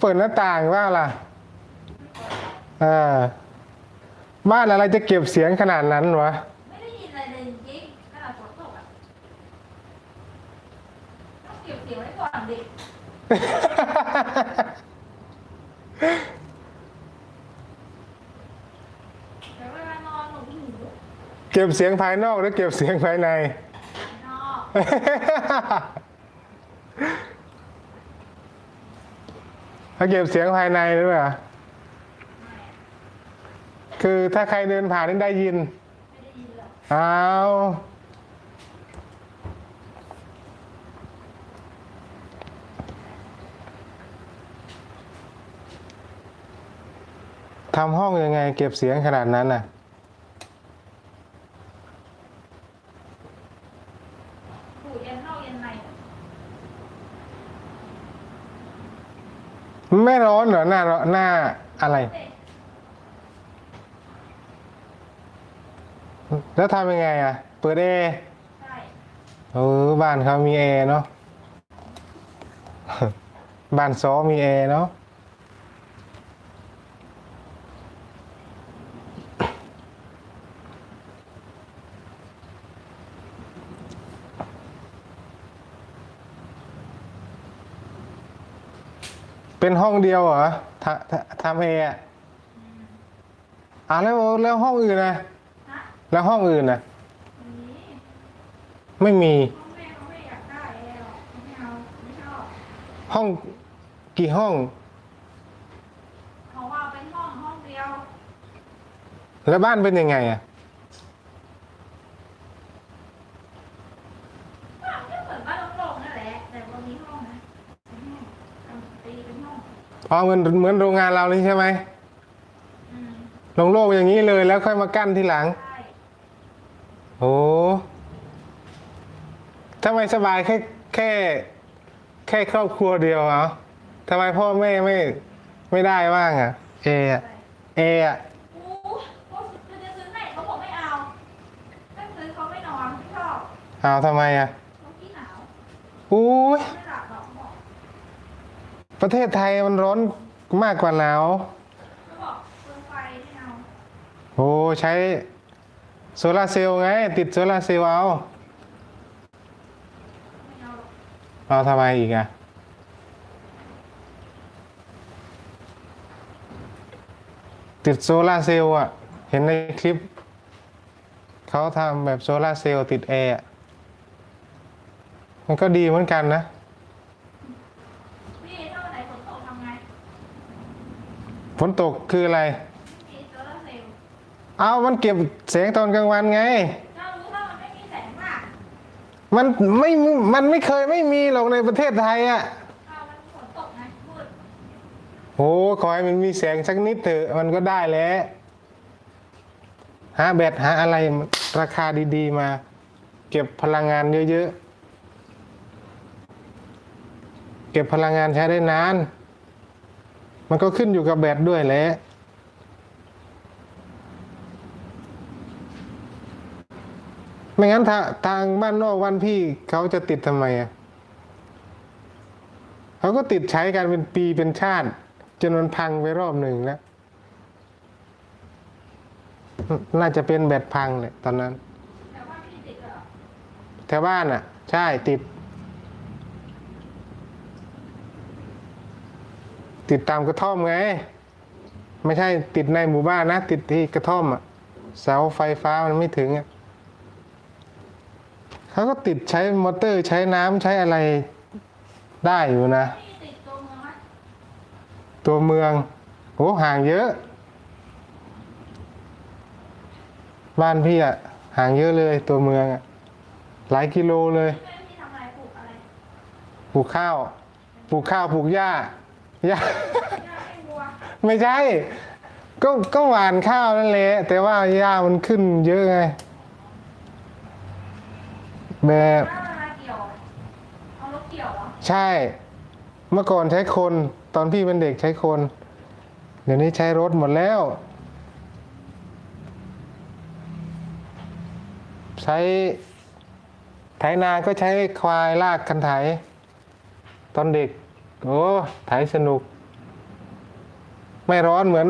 เปิดหน้าต่างว่าล่ะเออบ้านอะไรจะเก็บเสียงขนาดนั้นวะไม่ได้ยินอะไรเลยจริงๆขนาดฝนตกอะต้องเก็บเสียงไว้ก่อนดิแต่เวลานอนหนูหูเก็บเสียงภายนอกหรือเก็บเสียงภายใน นอก เขาเก็บเสียงภายในหรือเปล่าคือถ้าใครเดินผ่านนี่ได้ยินเอ้าวทำห้องยังไง เก็บเสียงขนาดนั้นน่ะ หูเย็นนอกเย็นใน ไม่ร้อนเหรอหน้าร้อนหน้าอะไรเด็กแล้วทำยังไงอะ เปิดแอร์ใช่เออบ้านเขามีแอร์เนาะบ้านซอมีแอร์เนาะ เป็นห้องเดียวเหรอทำทำทำแอร์อะอะแล้วแล้วห้องอื่นนะฮะแล้วห้องอื่นนะอันนี้ไม่มี พ่อแม่เขาไม่อยากได้แอร์หรอกเขาไม่เอาไม่ชอบห้องกี่ห้อง เขาว่าเป็นห้องห้องเดียว แล้วบ้านเป็นยังไงอะ บ้านก็เหมือนบ้านโล่งๆนั่นแหละ แต่วันนี้ห้องนะเป็นห้องทำตีเป็นห้ องอ๋อเหมือนเหมือนโรงงานเราเลยใช่ไหมอืมโล่งๆอย่างนี้เลยแล้วค่อยมากั้นทีหลัง ใช่โอ้ทำไมสบายแค่แค่ แค่ครอบครัวเดียวเหรอทำไมพ่อแม่ไม่ไม่ได้บ้างอะเออะใช่เออะอู้ก็คือจะซื้อให้เขาบอกไม่เอาถ้าซื้อเขาไม่นอนไม่ชอบเอาทำไมอะเขาขี้หนาว อุ้ย ไม่หลับหรอกเขาบอก ประเทศไทยมันร้อนมากกว่าหนาวเขาบอกเปลืองไฟไม่เอาโอ้ใช้โซลาร์เซลล์ไง ติดโซลาร์เซลล์เอาไม่เอาหรอกเอาทำไมอีกอะติดโซลาร์เซลล์อะเห็นในคลิป เขาทำแบบโซลาร์เซลล์ติดแอร์อะมันก็ดีเหมือนกันนะ พี่ถ้าวันไหนฝนตกทำไง ฝ นตกคืออะไรไม่มีโซลาร์เซลล์เอามันเก็บแสงตอนกลางวันไงเจ้ารู้ว่ามันไม่มีแสงมากมันไม่ มันไม่เคยไม่มีหรอกในประเทศไทยอะถ้ามันฝนตกไงมืดโอ้ขอให้มันมีแสงสักนิดเถอะ มันก็ได้แล้ว หาแบตหาอะไรราคาดีๆมา เก็บพลังงานเยอะๆ เก็บพลังงานใช้ได้นาน มันก็ขึ้นอยู่กับแบตด้วยแหละไม่งั้นถ้าทางบ้านนอกบ้านพี่เขาจะติดทำไมอะเขาก็ติดใช้กันเป็นปีเป็นชาติจนมันพังไปรอบหนึ่งแล้ว น่าจะเป็นแบตพังเลยตอนนั้นแต่ว่าพี่ติดเหรอแถวบ้านอะ ใช่ติด ติดตามกระท่อมไง ไม่ใช่ติดในหมู่บ้านนะ ติดที่กระท่อมอะเสาไฟฟ้ามันไม่ถึงอะเขาก็ติดใช้มอเตอร์ใช้น้ำใช้อะไรได้อยู่นะพี่ติดตัวเมืองไหมตัวเมืองโอ้ห่างเยอะ บ้านพี่อะห่างเยอะเลยตัวเมืองอะหลายกิโลเลยแม่พี่ทำอะไรปลูกอะไรปลูกข้าว ปลูกข้าว ปลูกหญ้าหญ้า ย่าให้วัวไม่ใช่ ก็ก็หวานข้าวนั่นแหละแต่ว่าหญ้ามันขึ้นเยอะไง แบบถ้าเวลาเกี่ยวเอารถเกี่ยวเหรอใช่ เมื่อก่อนใช้คน ตอนพี่เป็นเด็กใช้คน เดี๋ยวนี้ใช้รถหมดแล้ว ใช้ไถนาก็ใช้ควายลากคันไถ ตอนเด็ก โอ้ถ่ายสนุก ไม่ร้อนเหมือน